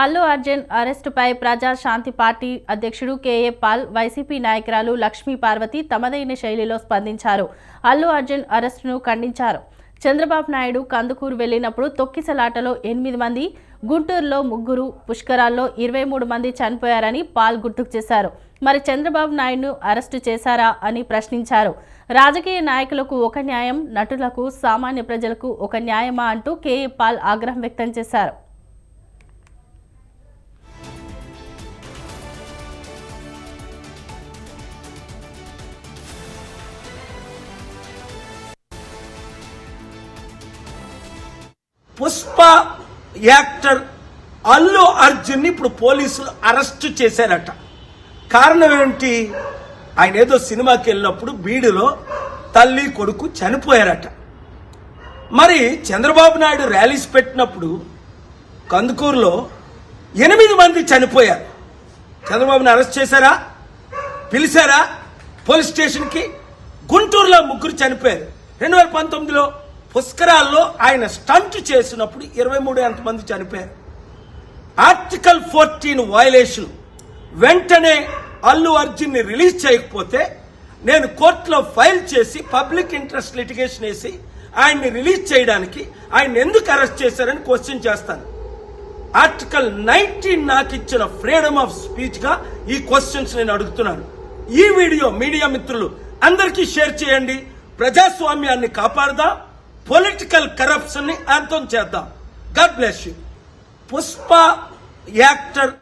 అల్లు అర్జున్ అరెస్టుపై ప్రజా శాంతి పార్టీ అధ్యక్షుడు KA Paul YCP నాయకురాలు లక్ష్మీ పార్వతి తమదైన శైలిలో స్పందించారు. అల్లు అర్జున్ అరెస్టును ఖండించారు. చంద్రబాబు నాయుడు కందుకూరు వెళ్ళినప్పుడు తొక్కిసలాటలో ఎనిమిది మంది గుంటూరులో ముగ్గురు పుష్కరాల్లో ఇరవై మూడు మంది చనిపోయారని పాల్ గుర్తుకు చేశారు. మరి చంద్రబాబు నాయుడును అరెస్టు చేశారా అని ప్రశ్నించారు. రాజకీయ నాయకులకు ఒక న్యాయం నటులకు సామాన్య ప్రజలకు ఒక న్యాయమా అంటూ కేఏ పాల్ ఆగ్రహం వ్యక్తం చేశారు. పుష్ప యాక్టర్ అల్లు అర్జున్ని ఇప్పుడు పోలీసులు అరెస్ట్ చేశారట. కారణం ఏంటి ఆయన ఏదో సినిమాకి వెళ్ళినప్పుడు బీడులో తల్లి కొడుకు చనిపోయారట. మరి చంద్రబాబు నాయుడు ర్యాలీస్ పెట్టినప్పుడు కందుకూరులో ఎనిమిది మంది చనిపోయారు. చంద్రబాబుని అరెస్ట్ చేశారా? పిలిచారా? పోలీస్ స్టేషన్కి? గుంటూరులో ముగ్గురు చనిపోయారు. రెండు వేల పంతొమ్మిదిలో పుష్కరాల్లో ఆయన స్టంట్ చేసినప్పుడు ఇరవై మూడు ఎంతమంది చనిపోయారు. Article fourteen violation. వెంటనే అల్లు అర్జున్ని రిలీజ్ చేయకపోతే నేను కోర్టులో ఫైల్ చేసి పబ్లిక్ ఇంట్రెస్ట్ లిటిగేషన్ వేసి ఆయన్ని రిలీజ్ చేయడానికి ఆయన ఎందుకు అరెస్ట్ చేశారని క్వశ్చన్ చేస్తాను. ఆర్టికల్ నైన్టీన్ నాకు ఇచ్చిన ఫ్రీడమ్ ఆఫ్ స్పీచ్గా ఈ క్వశ్చన్స్ నేను అడుగుతున్నాను. ఈ వీడియో మీడియా మిత్రులు అందరికీ షేర్ చేయండి. ప్రజాస్వామ్యాన్ని కాపాడదాం. పొలిటికల్ కరప్షన్ని అంతం చేద్దాం. God bless you Pushpa actor